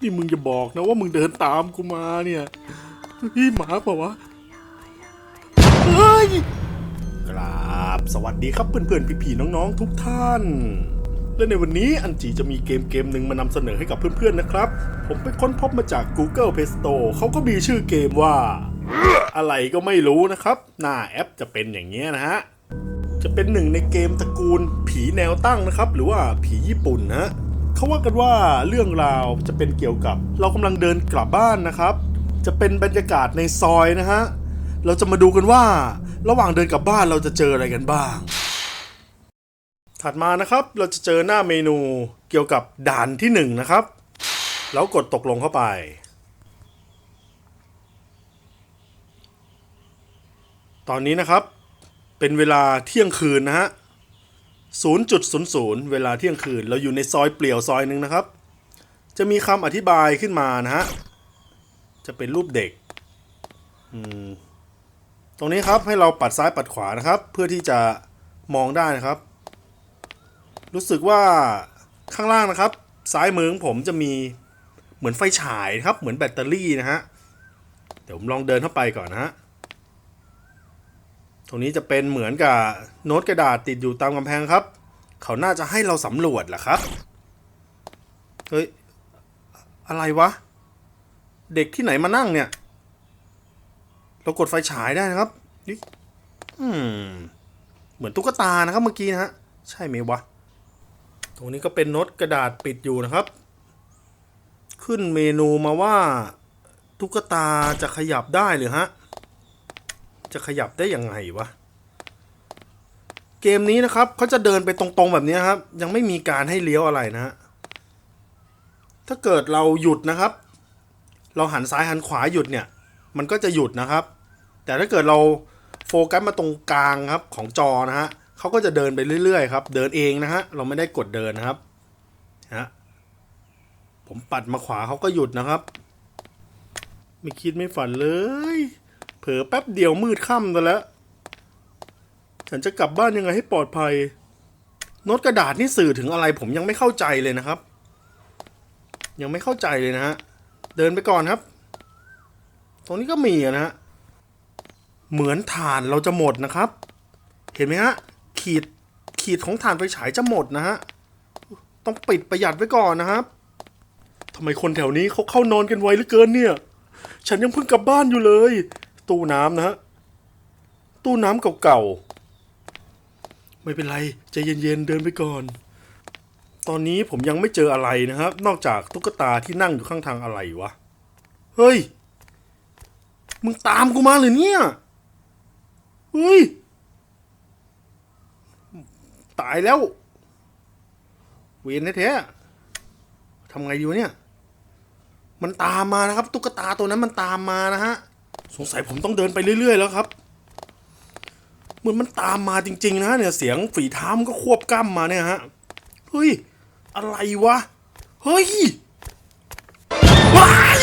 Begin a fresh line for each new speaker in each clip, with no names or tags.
นี่มึงจะบอกนะว่ามึงเดินตามกูมาเนี่ยพี่หมาเปล่าวะเฮ้ยกราบสวัสดีครับเพื่อนๆพี่ๆน้องๆทุกท่าน และในวันนี้อันจีจะมีเกมเกมหนึ่งมานำเสนอให้กับเพื่อนๆนะครับ ผมไปค้นพบมาจาก Google Play Store เขาก็มีชื่อเกมว่า อะไรก็ไม่รู้นะครับ หน้าแอปจะเป็นอย่างเงี้ยนะฮะจะเป็นหนึ่งในเกมตระกูลผีแนวตั้งนะครับ หรือว่าผีญี่ปุ่นนะฮะ เขาว่ากันว่าเรื่องราวจะเป็นเกี่ยวกับ เรากำลังเดินกลับบ้านนะครับ จะเป็นบรรยากาศในซอยนะฮะ เราจะมาดูกันว่า ระหว่างเดินกลับบ้านเราจะเจออะไรกันบ้าง ถัดมานะครับเราจะเจอหน้าเมนูเกี่ยวกับด่านที่หนึ่งนะครับ แล้วกดตกลงเข้าไปตอนนี้นะครับ เป็นเวลาเที่ยงคืนนะฮะ 0.00 เวลาเที่ยงคืน เราอยู่ในซอยเปลี่ยวซอยหนึ่งนะครับ จะมีคำอธิบายขึ้นมานะฮะ จะเป็นรูปเด็ก ตรงนี้ครับให้เราปัดซ้ายปัดขวานะครับ เพื่อที่จะมองได้นะครับ รู้สึกว่าข้างล่างนะครับ ซ้ายมือของผมจะมีเหมือนไฟฉายครับ เหมือนแบตเตอรี่นะฮะ เดี๋ยวผมลองเดินเข้าไปก่อนนะฮะ ตรงนี้จะเป็นเหมือนกับโน้ตกระดาษติดอยู่ตามกำแพงครับ เขาน่าจะให้เราสำรวจแหละครับ เฮ้ย อะไรวะ เด็กที่ไหนมานั่งเนี่ย เรากดไฟฉายได้นะครับนี่อืม เหมือนตุ๊กตานะครับเมื่อกี้นะฮะ ใช่ไหมวะ ตรงนี้ก็เป็นโน้ตกระดาษปิดอยู่นะครับ ขึ้นเมนูมาว่า ตุ๊กตาจะขยับได้หรือฮะ จะขยับได้ยังไงวะ เกมนี้นะครับเขาจะเดินไปตรงๆแบบนี้ครับ ยังไม่มีการให้เลี้ยวอะไรนะฮะถ้าเกิดเราหยุดนะครับ เราหันซ้ายหันขวาหยุดเนี่ย มันก็จะหยุดนะครับ แต่ถ้าเกิดเราโฟกัสมาตรงกลางครับของจอนะฮะเขาก็จะเดินไปเรื่อยๆครับ เดินเองนะฮะเราไม่ได้กดเดินนะครับฮะผมปัดมาขวาเขาก็หยุดนะครับ ไม่คิดไม่ฝันเลย อแป๊บเดียวมืดค่ำไปแล้ว ฉันจะกลับบ้านยังไงให้ปลอดภัยโน้ตกระดาษนี่สื่อถึงอะไรผมยังไม่เข้าใจเลยนะครับ ยังไม่เข้าใจเลยนะฮะ เดินไปก่อนครับ ตรงนี้ก็มีอะนะฮะ เหมือนฐานเราจะหมดนะครับ เห็นไหมฮะ ขีดขีดของฐานไฟฉายจะหมดนะฮะ ต้องปิดประหยัดไว้ก่อนนะครับทำไมคนแถวนี้เขาเข้านอนกันไวเหลือเกินเนี่ย ฉันยังเพิ่งกลับบ้านอยู่เลย ตู้น้ำนะฮะ ตู้น้ำเก่าๆ ไม่เป็นไรใจเย็นๆ เดินไปก่อน ตอนนี้ผมยังไม่เจออะไรนะครับ นอกจากตุ๊กตาที่นั่งอยู่ข้างทางอะไรวะ เฮ้ย มึงตามกูมาเลยเนี่ย เฮ้ย ตายแล้ว เวียนแท้ๆทำไงดีวะเนี่ย มันตามมานะครับ ตุ๊กตาตัวนั้นมันตามมานะฮะ สงสัยผมต้องเดินไปเรื่อย ๆ แล้วครับ เหมือนมันตามมาจริง ๆ นะเนี่ยเสียงฝีเท้ามันก็ควบกล้ำมาเนี่ยฮะ เฮ้ย อะไรวะ เฮ้ยว้าย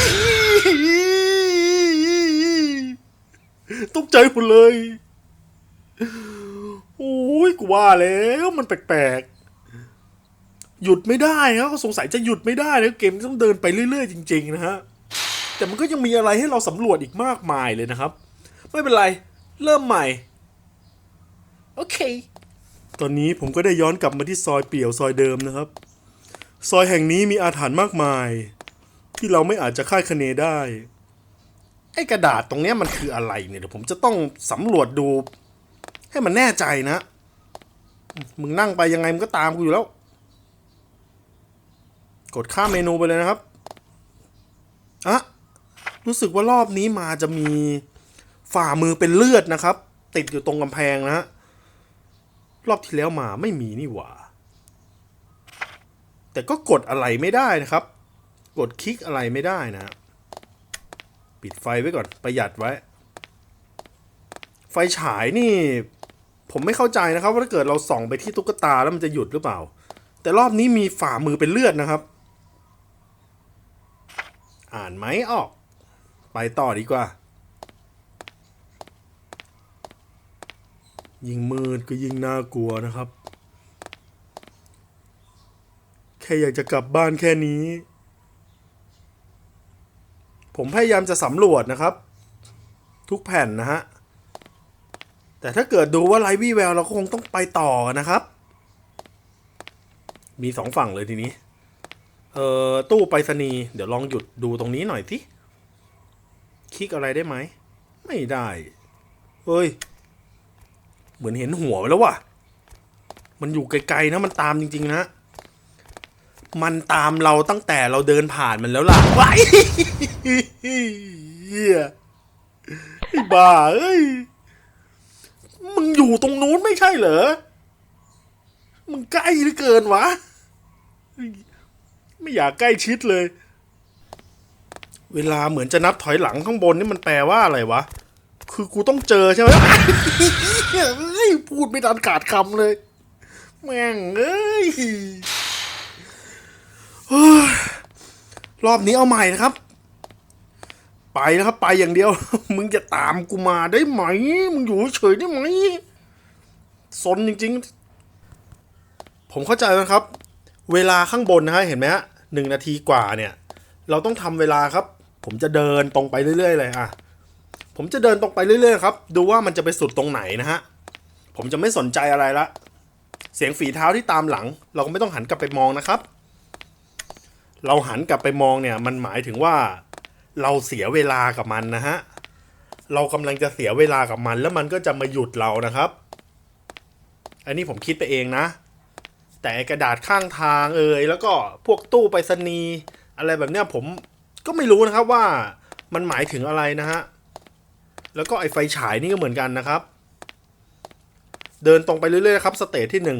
ตกใจหมดเลย โอ้ยกูว่าแล้วมันแปลกๆ หยุดไม่ได้ครับสงสัยจะหยุดไม่ได้นะเกมต้องเดินไปเรื่อย ๆ จริง ๆ นะฮะ แต่มันก็ยังมีอะไรให้เราสำรวจอีกมากมายเลยนะครับ ไม่เป็นไร เริ่มใหม่ โอเค ตอนนี้ผมก็ได้ย้อนกลับมาที่ซอยเปี่ยวซอยเดิมนะครับ ซอยแห่งนี้มีอาถรรพ์มากมาย ที่เราไม่อาจจะคาดคะเนได้ ไอ้กระดาษตรงเนี้ยมันคืออะไรเนี่ยเดี๋ยวผมจะต้องสำรวจดู ให้มันแน่ใจนะ มึงนั่งไปยังไงมึงก็ตามกูอยู่แล้ว กดข้ามเมนูไปเลยนะครับอะ รู้สึกว่ารอบนี้มาจะมีฝ่ามือเป็นเลือดนะครับ ติดอยู่ตรงกำแพงนะฮะรอบที่แล้วมาไม่มีนี่หว่า แต่ก็กดอะไรไม่ได้นะครับ กดคลิกอะไรไม่ได้นะฮะปิดไฟไว้ก่อนประหยัดไว้ ไฟฉายนี่ ผมไม่เข้าใจนะครับ ว่าถ้าเกิดเราส่องไปที่ตุ๊กตาแล้วมันจะหยุดหรือเปล่า แต่รอบนี้มีฝ่ามือเป็นเลือดนะครับ อ่านไหมออก ไปต่อดีกว่า ยิงมืดก็ยิงน่ากลัวนะครับ แค่อยากจะกลับบ้านแค่นี้ ผมพยายามจะสำรวจนะครับ ทุกแผ่นนะฮะ แต่ถ้าเกิดดูว่าไรวี่แววเราก็คงต้องไปต่อนะครับ มีสองฝั่งเลยทีนี้ เอ่อ ตู้ไปรษณีย์เดี๋ยวลองหยุดดูตรงนี้หน่อยสิ คลิกอะไรได้ไหม ไม่ได้เฮ้ย เหมือนเห็นหัวไปแล้วว่ะ มันอยู่ไกลๆนะ มันตามจริง ๆ นะ มันตามเราตั้งแต่เราเดินผ่านมันแล้วล่ะว้ายเหี้ยไอ้บ้าเอ้ย มึงอยู่ตรงนู้นไม่ใช่เหรอ มึงใกล้เหลือเกินวะ ไม่อยากใกล้ชิดเลย เวลาเหมือนจะนับถอยหลังข้างบนนี่มันแปลว่าอะไรวะ คือกูต้องเจอใช่ไหมเฮ้ยพูดไม่ทันขาดคำเลย แม่งเอ้ยรอบนี้เอาใหม่นะครับ ไปนะครับไปอย่างเดียว มึงจะตามกูมาได้ไหม มึงอยู่เฉยได้ไหมสนจริง ๆ ผมเข้าใจนะครับ เวลาข้างบนนะฮะเห็นไหมฮะหนึ่งนาทีกว่าเนี่ย เราต้องทำเวลาครับ ผมจะเดินตรงไปเรื่อยๆเลยอะผมจะเดินตรงไปเรื่อยๆครับ ดูว่ามันจะไปสุดตรงไหนนะฮะ ผมจะไม่สนใจอะไรละ เสียงฝีเท้าที่ตามหลัง เราก็ไม่ต้องหันกลับไปมองนะครับ เราหันกลับไปมองเนี่ย มันหมายถึงว่า เราเสียเวลากับมันนะฮะ เรากำลังจะเสียเวลากับมัน แล้วมันก็จะมาหยุดเรานะครับ อันนี้ผมคิดไปเองนะ แต่กระดาษข้างทางเอ่ยแล้วก็พวกตู้ไปรษณีย์อะไรแบบเนี้ยผม ก็ไม่รู้นะครับว่ามันหมายถึงอะไรนะฮะ แล้วก็ไอ้ไฟฉายนี่ก็เหมือนกันนะครับ เดินตรงไปเรื่อยๆครับสเตจที่หนึ่ง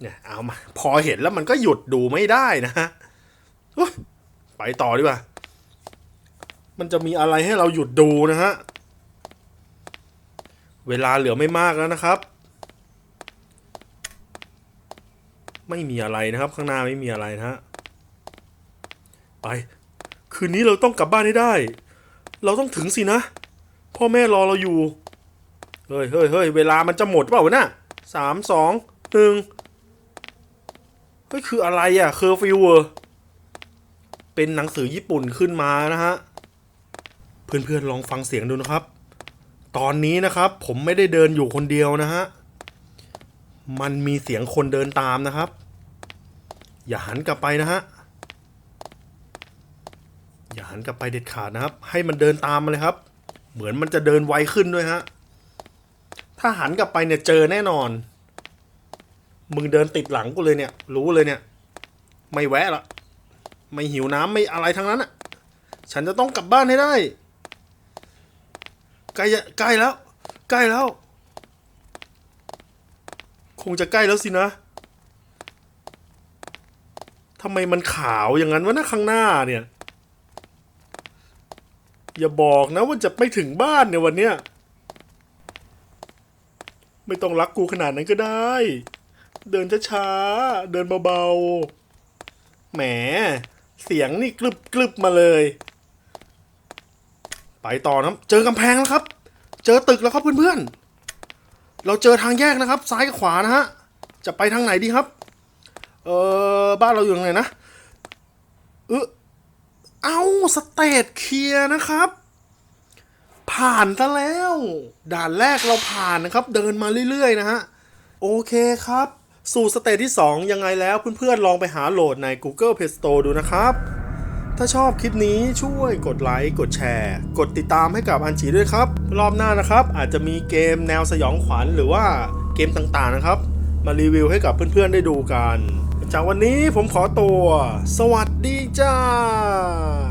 เนี่ยเอามาพอเห็นแล้วมันก็หยุดดูไม่ได้นะฮะไปต่อดีกว่า มันจะมีอะไรให้เราหยุดดูนะฮะ เวลาเหลือไม่มากแล้วนะครับ ไม่มีอะไรนะครับ ข้างหน้าไม่มีอะไรนะฮะ ไป คืนนี้เราต้องกลับบ้านให้ได้ เราต้องถึงสินะ พ่อแม่รอเราอยู่ เฮ้ยเฮ้ยเฮ้ยเวลามันจะหมดเปล่าวะน่ะสามสองหนึ่งเฮ้ยคืออะไรอะเคอร์ฟิวเวอร์เป็นหนังสือญี่ปุ่นขึ้นมานะฮะ เพื่อนๆลองฟังเสียงดูนะครับ ตอนนี้นะครับผมไม่ได้เดินอยู่คนเดียวนะฮะ มันมีเสียงคนเดินตามนะครับ อย่าหันกลับไปนะฮะ อย่าหันกลับไปเด็ดขาดนะครับ ให้มันเดินตามมาเลยครับ เหมือนมันจะเดินไวขึ้นด้วยฮะถ้าหันกลับไปเนี่ยเจอแน่นอน มึงเดินติดหลังกูเลยเนี่ย รู้เลยเนี่ย ไม่แวะละไม่หิวน้ำไม่อะไรทั้งนั้นอะ ฉันจะต้องกลับบ้านให้ได้ใกล้ใกล้แล้ว ใกล้แล้ว คงจะใกล้แล้วสินะทำไมมันขาวอย่างนั้นวะนะข้างหน้าเนี่ย อย่าบอกนะว่าจะไม่ถึงบ้านเนี่ยวันเนี้ยไม่ต้องรักกูขนาดนั้นก็ได้ เดินช้าๆ เดินเบาๆ แหม เสียงนี่กรึบกรึบมาเลย ไปต่อนะเจอกำแพงแล้วครับ เจอตึกแล้วครับเพื่อนๆ เราเจอทางแยกนะครับ ซ้ายกับขวานะฮะ จะไปทางไหนดีครับ เออบ้านเราอยู่ตรงไหนนะเออ เอาสเตทเคลียร์นะครับ ผ่านซะแล้ว ด่านแรกเราผ่านนะครับ เดินมาเรื่อยๆนะฮะ โอเคครับ สู่สเตจที่ 2 ยังไงแล้วเพื่อนๆลองไปหาโหลดใน Google Play Store ดูนะครับ ถ้าชอบคลิปนี้ช่วยกดไลค์ กดแชร์ กดติดตามให้กับอันจีด้วยครับ รอบหน้านะครับ อาจจะมีเกมแนวสยองขวัญหรือว่าเกมต่างๆนะครับ มารีวิวให้กับเพื่อนๆได้ดูกัน จากวันนี้ผมขอตัว สวัสดี 짠!